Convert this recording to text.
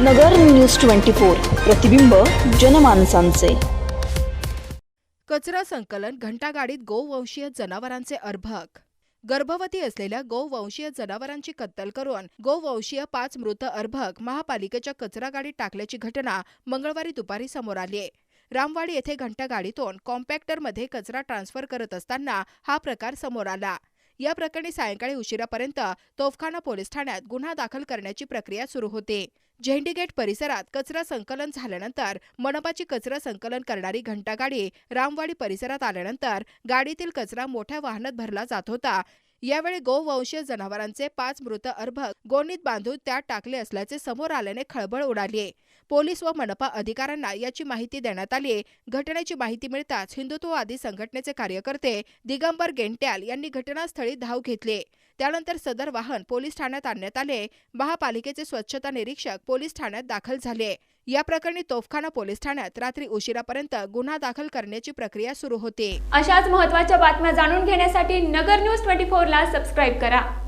नगर news twenty four प्रतिबिंब जनमानसांचे. कचरा संकलन घंटागाडीत गोवंशीय जनावरांचे अर्भक. गर्भवती असलेल्या गोवंशीय जनावरांची कत्तल करून गोवंशीय पाच मृत अर्भक महापालिकेच्या कचरा गाडीत टाकल्याची घटना मंगळवारी दुपारी समोर आली आहे. रामवाडी येथे घंटागाडीतून कॉम्पॅक्टरमध्ये कचरा ट्रान्सफर करत असताना हा प्रकार समोर आला. या प्रकरणी सायंकाळी उशिरापर्यंत तोफखाना पोलीस ठाण्यात गुन्हा दाखल करण्याची प्रक्रिया सुरू होती. झेंडीगेट परिसरात कचरा संकलन झाल्यानंतर मनपाची कचरा संकलन करणारी घंटागाडी रामवाडी परिसरात आल्यानंतर गाडीतील कचरा मोठ्या वाहनात भरला जात होता. यावेळी गोवंशीय जनावरांचे पाच मृत अर्भक गोणीत बांधून त्यात टाकले असल्याचे समोर आल्याने खळबळ उडाली पोलीस व मनपा अधिकाऱ्यांना याची माहिती देण्यात आली घटनेची माहिती मिळताच हिंदुत्ववादी संघटनेचे कार्यकर्ते दिगंबर गेंट्याल यांनी घटनास्थळी धाव घेतली त्यानंतर सदर वाहन पोलीस ठाण्यात आणण्यात आले. महापालिकेचे स्वच्छता निरीक्षक पोलीस ठाण्यात दाखल झाले. या प्रकरणी तोफखाना पोलीस ठाण्यात रात्री उशिरापर्यंत गुन्हा दाखल करण्याची प्रक्रिया सुरू होती. अशाच महत्त्वाच्या बातम्या जाणून घेण्यासाठी नगर न्यूज ट्वेंटी फोरला सबस्क्राईब करा.